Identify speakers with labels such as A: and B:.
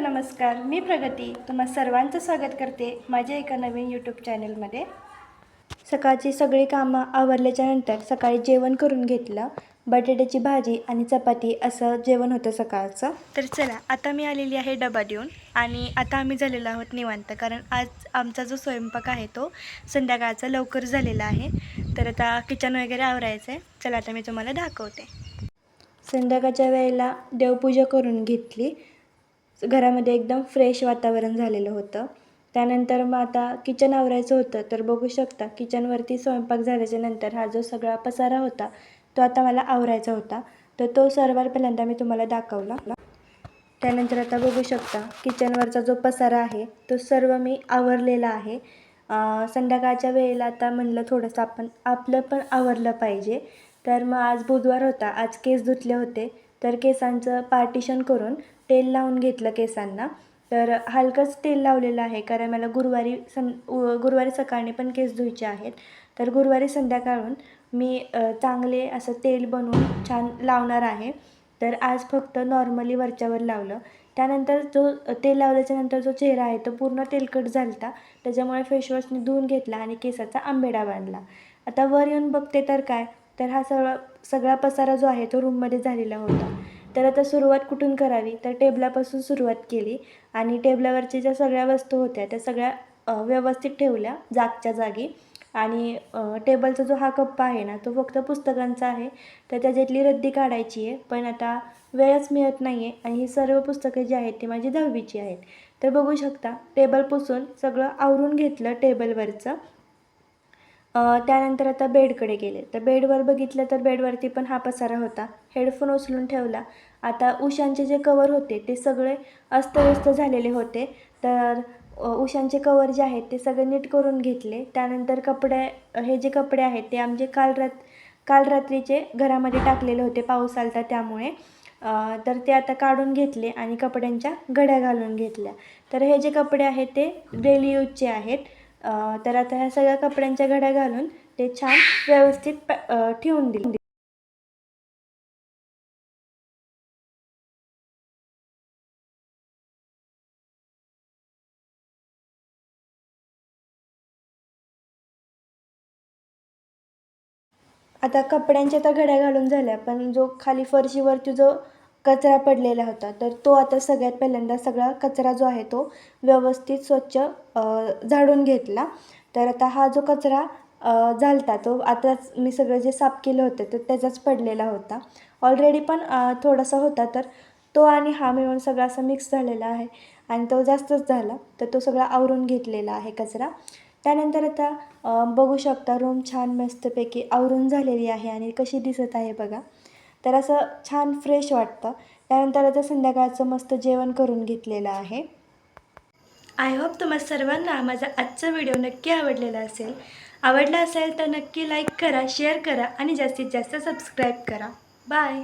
A: नमस्कार मी प्रगती. तुम्हा सर्वांचं स्वागत करते माझ्या एका नवीन यूट्यूब चॅनलमध्ये सकाळची सगळी कामं आवरल्याच्यानंतर सकाळी जेवण करून घेतलं बटाट्याची भाजी आणि चपाती असं जेवण होतं सकाळचं. तर चला आता मी आलेली आहे डबा देऊन आणि आता आम्ही झालेलो आहोत निवांत कारण आज आमचा जो स्वयंपाक आहे तो संध्याकाळचा लवकर झालेला आहे. तर आता किचन वगैरे आवरायचं आहे चला आता मी तुम्हाला दाखवते. संध्याकाळच्या वेळेला देवपूजा करून घेतली. घरामध्ये एकदम फ्रेश वातावरण झालेलं होतं. त्यानंतर मग आता किचन आवरायचं होतं. तर बघू शकता किचनवरती स्वयंपाक झाल्याच्यानंतर हा जो सगळा पसारा होता तो आता मला आवरायचा होता. तर तो सर्वात पहिल्यांदा मी तुम्हाला दाखवला. त्यानंतर आता बघू शकता किचनवरचा जो पसारा आहे तो सर्व मी आवरलेला आहे. संध्याकाळच्या वेळेला आता म्हणलं थोडंसं आपण आपलं पण आवरलं पाहिजे. तर मग आज बुधवार होता आज केस धुतले होते. तर केसांचं पार्टिशन करून तेल लावून घेतलं केसांना. तर हलकंच तेल लावलेलं आहे कारण मला गुरुवारी सं उ- गुरुवारी सकाळी पण केस धुवायचे आहेत. तर गुरुवारी संध्याकाळून मी चांगले असं तेल बनवून छान लावणार आहे. तर आज फक्त नॉर्मली वरच्यावर लावलं. त्यानंतर जो तेल लावल्याच्या नंतर जो चेहरा आहे तो पूर्ण तेलकट झालता. त्याच्यामुळे फेसवॉशने धुवून घेतला आणि केसाचा आंबेडा बांधला. आता वर येऊन बघते तर काय? तर हा सगळा सगळा पसारा जो आहे तो रूममध्ये झालेला होता. तर आता सुरुवात कुठून करावी? तर टेबलापासून सुरुवात केली आणि टेबलावरच्या ज्या सगळ्या वस्तू होत्या त्या सगळ्या व्यवस्थित ठेवल्या जागच्या जागी. आणि टेबलचा जो हा कप्पा आहे ना तो फक्त पुस्तकांचा आहे. तर त्याच्यातली रद्दी काढायची आहे पण आता वेळच मिळत नाही आहे आणि ही सर्व पुस्तकं जी आहेत ती माझी दहावीची आहेत. तर बघू शकता टेबल पुसून सगळं आवरून घेतलं टेबलवरचं. त्यानंतर आता बेडकडे गेले. तर बेडवर बघितलं तर बेडवरती पण हा पसारा होता. हेडफोन उचलून ठेवला. आता उशांचे जे कवर होते ते सगळे अस्तव्यस्त झालेले होते. तर उशांचे कवर जे आहेत ते सगळे नीट करून घेतले. त्यानंतर कपडे हे जे कपडे आहेत ते आमचे काल रात काल रात्रीचे घरामध्ये टाकलेले होते. पाऊस आलता त्यामुळे. तर ते आता काढून घेतले आणि कपड्यांच्या घड्या घालून घेतल्या. तर हे जे कपडे आहेत ते डेली यूजचे आहेत. तर आता ह्या सगळ्या कपड्यांच्या घड्या घालून ते छान व्यवस्थित पॅ- ठेवून दिले. आता कपड्यांच्या तर घड्या घालून झाल्या पण जो खाली फरशीवरती जो कचरा पडलेला होता. तर तो आता सगळ्यात पहिल्यांदा सगळा कचरा जो आहे तो व्यवस्थित स्वच्छ झाडून घेतला. तर आता हा जो कचरा झालता तो आताच मी सगळं जे साफ केलं होतं तर त्याचाच पडलेला होता. ऑलरेडी पण थोडासा होता तर तो आणि हा मिळून सगळा असा मिक्स झालेला आहे. आणि तो जास्तच झाला तर तो सगळा आवरून घेतलेला आहे कचरा. त्यानंतर आता बघू शकता रूम छान मस्तपैकी आवरून झालेली आहे आणि कशी दिसत आहे बघा. तर असं छान फ्रेश वाटतं. त्यानंतर आता संध्याकाळचं मस्त जेवण करून घेतलेलं आहे. आय होप तुम्हाला सर्वांना माझा आजचा व्हिडिओ नक्की आवडलेला असेल. आवडला असेल तर नक्की लाईक करा शेअर करा आणि जास्तीत जास्त सबस्क्राईब करा. बाय